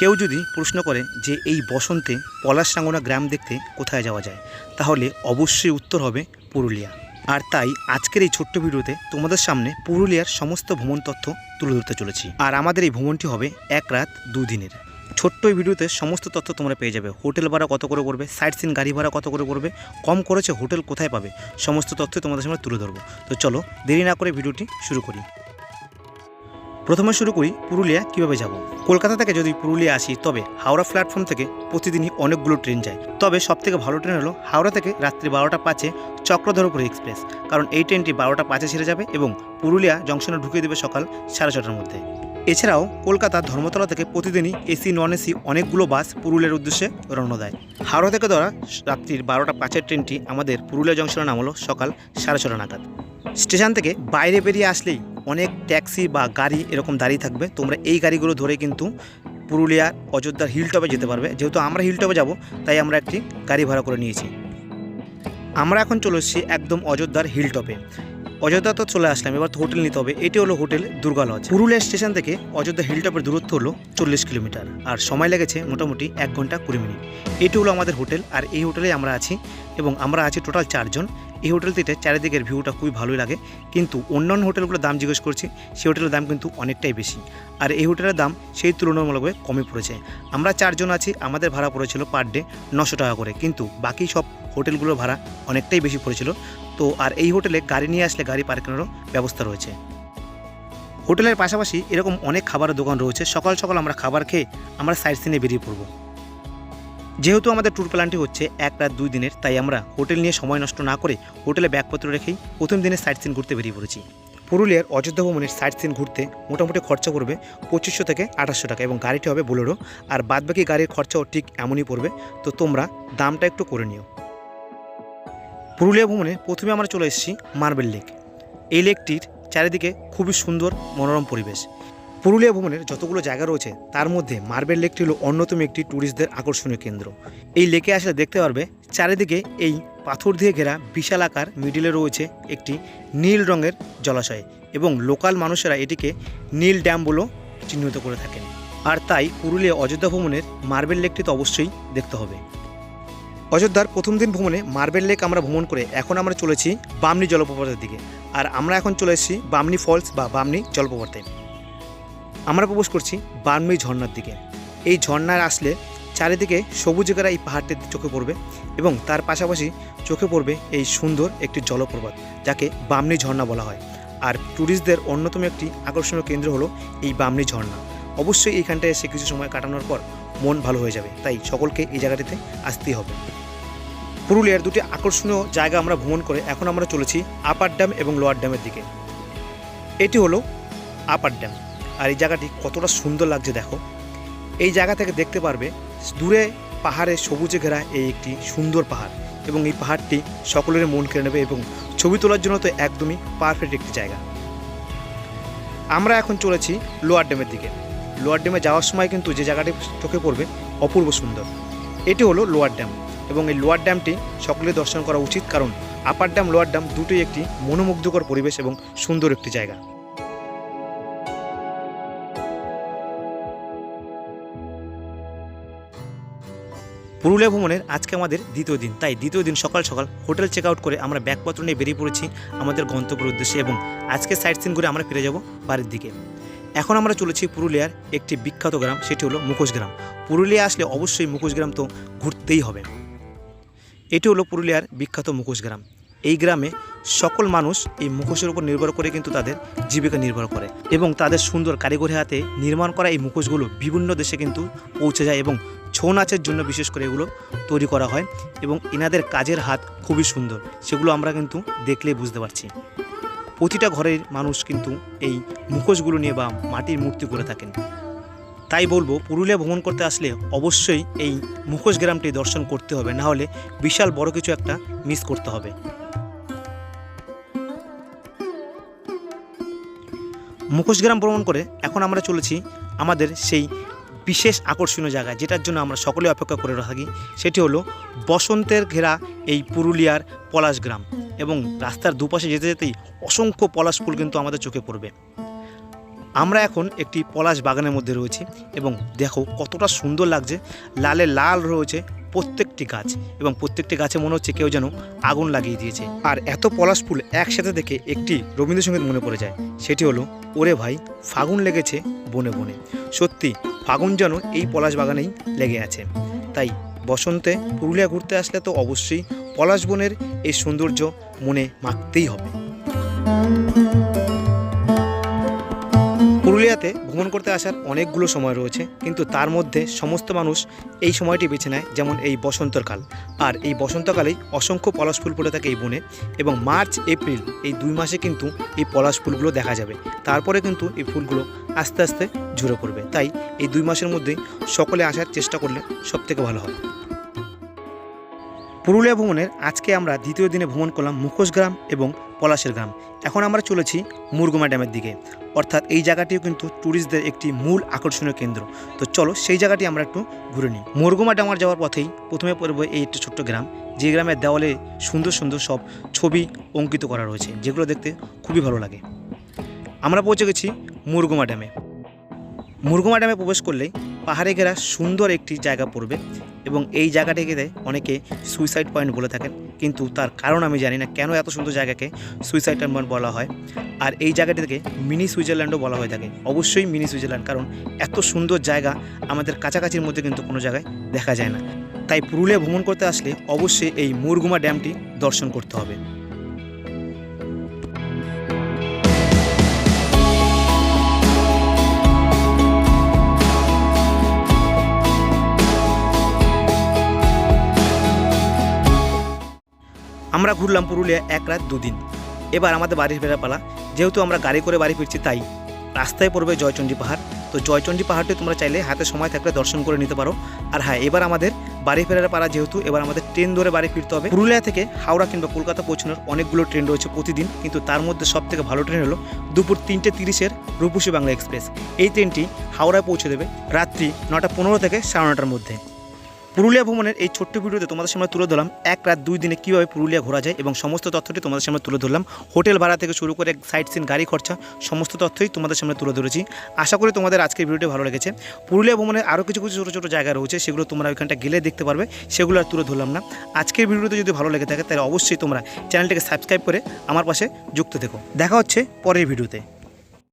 কেউ যদি প্রশ্ন করে যে এই বসন্তে পলাশরাঙ্গনা গ্রাম দেখতে কোথায় যাওয়া যায়, তাহলে অবশ্যই উত্তর হবে পুরুলিয়া। আর তাই আজকের এই ছোট্ট ভিডিওতে তোমাদের সামনে পুরুলিয়ার সমস্ত ভ্রমণ তথ্য তুলে ধরতে চলেছি। আর আমাদের এই ভ্রমণটি হবে এক রাত দুদিনের। ছোট্ট এই ভিডিওতে সমস্ত তথ্য তোমরা পেয়ে যাবে। হোটেল ভাড়া কত করে পড়বে, সাইট সিন গাড়ি ভাড়া কত করে পড়বে, কম খরচে হোটেল কোথায় পাবে, সমস্ত তথ্য তোমাদের সামনে তুলে ধরবো। তো চলো দেরি না করে ভিডিওটি শুরু করি। প্রথমে শুরু করি পুরুলিয়া কীভাবে যাব। কলকাতা থেকে যদি পুরুলিয়া আসি, তবে হাওড়া প্ল্যাটফর্ম থেকে প্রতিদিনই অনেকগুলো ট্রেন যায়। তবে সবথেকে ভালো ট্রেন হলো হাওড়া থেকে রাত্রি বারোটা পাঁচে চক্রধরপুর এক্সপ্রেস কারণ এই ট্রেনটি বারোটা পাঁচে ছেড়ে যাবে এবং পুরুলিয়া জংশনে ঢুকিয়ে দেবে সকাল সাড়ে ছটার মধ্যে। এছাড়াও কলকাতা ধর্মতলা থেকে প্রতিদিনই এসি নন এসি অনেকগুলো বাস পুরুলিয়ার উদ্দেশ্যে রওনা দেয়। হাওড়া থেকে ধরা রাত্রির বারোটা পাঁচের ট্রেনটি আমাদের পুরুলিয়া জংশনের নাম হলো সকাল সাড়ে ছটা নাগাদ। স্টেশন থেকে বাইরে বেরিয়ে আসলেই অনেক ট্যাক্সি বা গাড়ি এরকম দাঁড়িয়ে থাকবে। তোমরা এই গাড়িগুলো ধরে কিন্তু পুরুলিয়ার অযোধ্যার হিলটপে যেতে পারবে। যেহেতু আমরা হিলটপে যাব, তাই আমরা একটি গাড়ি ভাড়া করে নিয়েছি। আমরা এখন চলে এসেছি একদম অযোধ্যার হিলটপে। অযোধ্যা তো চলে আসলাম, এবার হোটেল নিতে হবে। এটি হলো hotel Durga lodge. Purulia station থেকে অযোধ্যা হিলটপের দূরত্ব হলো চল্লিশ কিলোমিটার। আর সময় লেগেছে মোটামুটি এক ঘণ্টা কুড়ি মিনিট। এটি হলো আমাদের হোটেল, আর এই হোটেলে আমরা আছি এবং আমরা আছি টোটাল চারজন। এই হোটেলটিতে চারিদিকের ভিউটা খুবই ভালোই লাগে, কিন্তু অন্যান্য হোটেলগুলোর দাম জিজ্ঞেস করছি, সেই হোটেলের দাম কিন্তু অনেকটাই বেশি। আর এই হোটেলের দাম সেই তুলনামূলকভাবে কমই পড়েছে। আমরা চারজন আছি, আমাদের ভাড়া পড়েছিল পার ডে নশো টাকা করে, কিন্তু বাকি সব হোটেলগুলোর ভাড়া অনেকটাই বেশি পড়েছিল। তো আর এই হোটেলে গাড়ি নিয়ে আসলে গাড়ি পার্কিংয়েরও ব্যবস্থা রয়েছে। হোটেলের পাশাপাশি এরকম অনেক খাবারের দোকান রয়েছে, সকাল সকাল আমরা খাবার খেয়ে আমরা সাইড সিনে বেরিয়ে পড়ব। যেহেতু আমাদের ট্যুর প্ল্যানটি হচ্ছে এক রাত দুই দিনের, তাই আমরা হোটেল নিয়ে সময় নষ্ট না করে হোটেলে ব্যাগপত্র রেখেই প্রথম দিনে সাইট সিন ঘুরতে বেরিয়ে পড়েছি। পুরুলিয়ার অযোধ্যা ভ্রমণের সাইট সিন ঘুরতে মোটামুটি খরচা পড়বে পঁচিশশো থেকে আঠাশশো টাকা এবং গাড়িটি হবে বোলেরো আর বাদবাকি গাড়ির খরচাও ঠিক এমনই পড়বে। তো তোমরা দামটা একটু করে নিও। পুরুলিয়া ভ্রমণে প্রথমে আমরা চলে এসেছি মার্বেল লেক। এই লেকটির চারিদিকে খুবই সুন্দর মনোরম পরিবেশ। পুরুলিয়া ভ্রমণের যতগুলো জায়গা রয়েছে, তার মধ্যে মার্বেল লেকটি হলো অন্যতম একটি ট্যুরিস্টদের আকর্ষণীয় কেন্দ্র। এই লেকে আসলে দেখতে পারবে, চারিদিকে এই পাথর দিয়ে ঘেরা বিশাল আকার মিডিলে রয়েছে একটি নীল রঙের জলাশয় এবং লোকাল মানুষেরা এটিকে নীল ড্যাম বলেও চিহ্নিত করে থাকেন। আর তাই পুরুলিয়া অযোধ্যা ভ্রমণের মার্বেল লেকটি তো অবশ্যই দেখতে হবে। অযোধ্যার প্রথম দিন ভ্রমণে মার্বেল লেক আমরা ভ্রমণ করে এখন আমরা চলেছি বামনি জলপ্রপাতের দিকে। আর আমরা এখন চলে এসেছি বামনি ফলস বা বামনি জলপ্রপাতে। আমরা প্রবেশ করছি বার্মি ঝর্ণার দিকে। এই ঝর্ণার আসলে চারিদিকে সবুজ এই পাহাড়টি চোখে পড়বে এবং তার পাশাপাশি চোখে পড়বে এই সুন্দর একটি জলপ্রপাত, যাকে বামনি ঝর্ণা বলা হয়। আর ট্যুরিস্টদের অন্যতম একটি আকর্ষণীয় কেন্দ্র হলো এই বামনি ঝর্ণা। অবশ্যই এইখানটায় এসে কিছু সময় কাটানোর পর মন ভালো হয়ে যাবে, তাই সকলকে এই জায়গাটিতে আসতেই হবে। পুরুলিয়ার দুটি আকর্ষণীয় জায়গা আমরা ভ্রমণ করে এখন আমরা চলেছি আপার ড্যাম এবং লোয়ার ড্যামের দিকে। এটি হলো আপার ড্যাম। আর এই জায়গাটি কতটা সুন্দর লাগছে দেখো। এই জায়গা থেকে দেখতে পারবে, দূরে পাহাড়ে সবুজে ঘেরা এই একটি সুন্দর পাহাড় এবং এই পাহাড়টি সকলের মন কেড়ে নেবে এবং ছবি তোলার জন্য তো একদমই পারফেক্ট একটি জায়গা। আমরা এখন চলেছি লোয়ার ড্যামের দিকে। লোয়ার ড্যামে যাওয়ার সময় কিন্তু যে জায়গাটি চোখে পড়বে অপূর্ব সুন্দর। এটি হলো লোয়ার ড্যাম এবং এই লোয়ার ড্যামটি সকলে দর্শন করা উচিত কারণ আপার ড্যাম, লোয়ার ড্যাম দুটোই একটি মনোমুগ্ধকর পরিবেশ এবং সুন্দর একটি জায়গা। পুরুলিয়া ভ্রমণের আজকে আমাদের দ্বিতীয় দিন। তাই দ্বিতীয় দিন সকাল সকাল হোটেল চেক আউট করে আমরা ব্যাগপত্র নিয়ে বেরিয়ে পড়েছি আমাদের গন্তব্যের উদ্দেশ্যে এবং আজকে সাইট সিন করে আমরা ফিরে যাব বাড়ির দিকে। এখন আমরা চলেছি পুরুলিয়ার একটি বিখ্যাত গ্রাম, সেটি হলো মুখোশ গ্রাম। পুরুলিয়া আসলে অবশ্যই মুখোশ গ্রাম তো ঘুরতেই হবে। এটি হলো পুরুলিয়ার বিখ্যাত মুখোশ গ্রাম। এই গ্রামে সকল মানুষ এই মুখোশের উপর নির্ভর করে কিন্তু তাদের জীবিকা নির্ভর করে এবং তাদের সুন্দর কারিগরি হাতে নির্মাণ করা এই মুখোশগুলো বিভিন্ন দেশে কিন্তু পৌঁছে যায় এবং ছৌ নাচের জন্য বিশেষ করে এগুলো তৈরি করা হয় এবং এনাদের কাজের হাত খুবই সুন্দর, সেগুলো আমরা কিন্তু দেখলেই বুঝতে পারছি। প্রতিটা ঘরের মানুষ কিন্তু এই মুখোশগুলো নিয়ে বা মাটির মূর্তি করে থাকেন। তাই বলব, পুরুলিয়া ভ্রমণ করতে আসলে অবশ্যই এই মুখোশ গ্রামটি দর্শন করতে হবে, না হলে বিশাল বড় কিছু একটা মিস করতে হবে। মুখোশ গ্রাম ভ্রমণ করে এখন আমরা চলেছি আমাদের সেই বিশেষ আকর্ষণীয় জায়গা, যেটার জন্য আমরা সকলে অপেক্ষা করে থাকি, সেটি হলো বসন্তের ঘেরা এই পুরুলিয়ার পলাশ গ্রাম এবং রাস্তার দুপাশে যেতে যেতেই অসংখ্য পলাশ ফুল কিন্তু আমাদের চোখে পড়বে। আমরা এখন একটি পলাশ বাগানের মধ্যে রয়েছি এবং দেখো কতটা সুন্দর লাগছে। লালে লাল রয়েছে প্রত্যেকটি গাছ এবং প্রত্যেকটি গাছে মনে হচ্ছে কেউ যেন আগুন লাগিয়ে দিয়েছে। আর এত পলাশ ফুল একসাথে দেখে একটি রবীন্দ্রসঙ্গীত মনে পড়ে যায়, সেটি হলো, ওরে ভাই, ফাগুন লেগেছে বনে বনে। সত্যি ফাগুন যেন এই পলাশ বাগানেই লেগে আছে। তাই বসন্তে পুরুলিয়া ঘুরতে আসলে তো অবশ্যই পলাশ বনের এই সৌন্দর্য মনে মাখতেই হবে। পুরুলিয়াতে ভ্রমণ করতে আসার অনেকগুলো সময় রয়েছে, কিন্তু তার মধ্যে সমস্ত মানুষ এই সময়টি বেছে নেয় যেমন এই বসন্তকাল। আর এই বসন্তকালেই অসংখ্য পলাশ ফুল ফুটে থাকে এই বনে এবং মার্চ, এপ্রিল এই দুই মাসে কিন্তু এই পলাশ ফুলগুলো দেখা যাবে। তারপরে কিন্তু এই ফুলগুলো আস্তে আস্তে ঝরে পড়বে। তাই এই দুই মাসের মধ্যেই সকলে আসার চেষ্টা করলে সবথেকে ভালো হয়। পুরুলিয়া ভ্রমণের আজকে আমরা দ্বিতীয় দিনে ভ্রমণ করলাম মুখোশ গ্রাম এবং পলাশের গ্রাম। এখন আমরা চলেছি মুরগুমা ড্যামের দিকে। অর্থাৎ এই জায়গাটিও কিন্তু ট্যুরিস্টদের একটি মূল আকর্ষণীয় কেন্দ্র। তো চলো সেই জায়গাটি আমরা একটু ঘুরে নিই। মুরগুমা ড্যামার যাওয়ার পথেই প্রথমে পড়বে এই একটি ছোট্ট গ্রাম। যে গ্রামের দেওয়ালে সুন্দর সুন্দর সব ছবি অঙ্কিত করা রয়েছে, যেগুলো দেখতে খুবই ভালো লাগে। আমরা পৌঁছে গেছি মুরগুমা ড্যামে। মুরগুমা ড্যামে প্রবেশ করলেই পাহাড়ে ঘেরা সুন্দর একটি জায়গা পড়বে। এবং এই জায়গাটিকে অনেকে সুইসাইড পয়েন্ট বলে থাকেন। কিন্তু তার কারণ আমি জানি না কেন এত সুন্দর জায়গাকে সুইসাইড পয়েন্ট বলা হয়। আর এই জায়গাটিকে মিনি সুইজারল্যান্ডও বলা হয়ে থাকে। অবশ্যই মিনি সুইজারল্যান্ড কারণ এত সুন্দর জায়গা আমাদের কাছাকাছির মধ্যে কিন্তু কোনো জায়গায় দেখা যায় না। তাই পুরুলিয়া ভ্রমণ করতে আসলে অবশ্যই এই মুরগুমা ড্যামটি দর্শন করতে হবে। আমরা ঘুরলাম পুরুলিয়া এক রাত দুদিন। এবার আমাদের বাড়ি ফেরার পালা। যেহেতু আমরা গাড়ি করে বাড়ি ফিরছি তাই। রাস্তায় পড়বে জয়চণ্ডী পাহাড়। তো জয়চণ্ডী পাহাড়টি তোমরা চাইলে হাতে সময় থাকলে দর্শন করে নিতে পারো। আর হ্যাঁ এবার আমাদের বাড়ি ফেরার পালা যেহেতু, এবার আমাদের ট্রেন ধরে বাড়ি ফিরতে হবে। পুরুলিয়া থেকে হাওড়া কিংবা কলকাতা পৌঁছানোর অনেকগুলো ট্রেন রয়েছে প্রতিদিন। কিন্তু তার মধ্যে সব থেকে ভালো ট্রেন হলো দুপুর তিনটে তিরিশের রূপসী বাংলা এক্সপ্রেস। এই ট্রেনটি হাওড়ায় পৌঁছে দেবে রাত্রি নটা পনেরো থেকে সাড়ে নটার মধ্যে। পুরুলিয়া ভ্রমণের এই ছোট্ট ভিডিওতে তোমাদের সামনে তুলে ধরলাম, এক রাত দুই দিনে কীভাবে পুরুলিয়া ঘোরা যায় এবং সমস্ত তথ্যটি তোমাদের সামনে তুলে ধরলাম। হোটেল ভাড়া থেকে শুরু করে সাইট সিন, গাড়ি খরচা, সমস্ত তথ্যই তোমাদের সামনে তুলে ধরেছি। আশা করি তোমাদের আজকের ভিডিওটি ভালো লেগেছে। পুরুলিয়া ভ্রমণের আরও কিছু কিছু ছোটো ছোটো জায়গা রয়েছে, সেগুলো তোমরা ওইখানটা গেলে দেখতে পারবে, সেগুলো আর তুলে ধরলাম না। আজকের ভিডিওতে যদি ভালো লেগে থাকে, তাহলে অবশ্যই তোমরা চ্যানেলটিকে সাবস্ক্রাইব করে আমার পাশে যুক্ত থেকো। দেখা হচ্ছে পরের ভিডিওতে।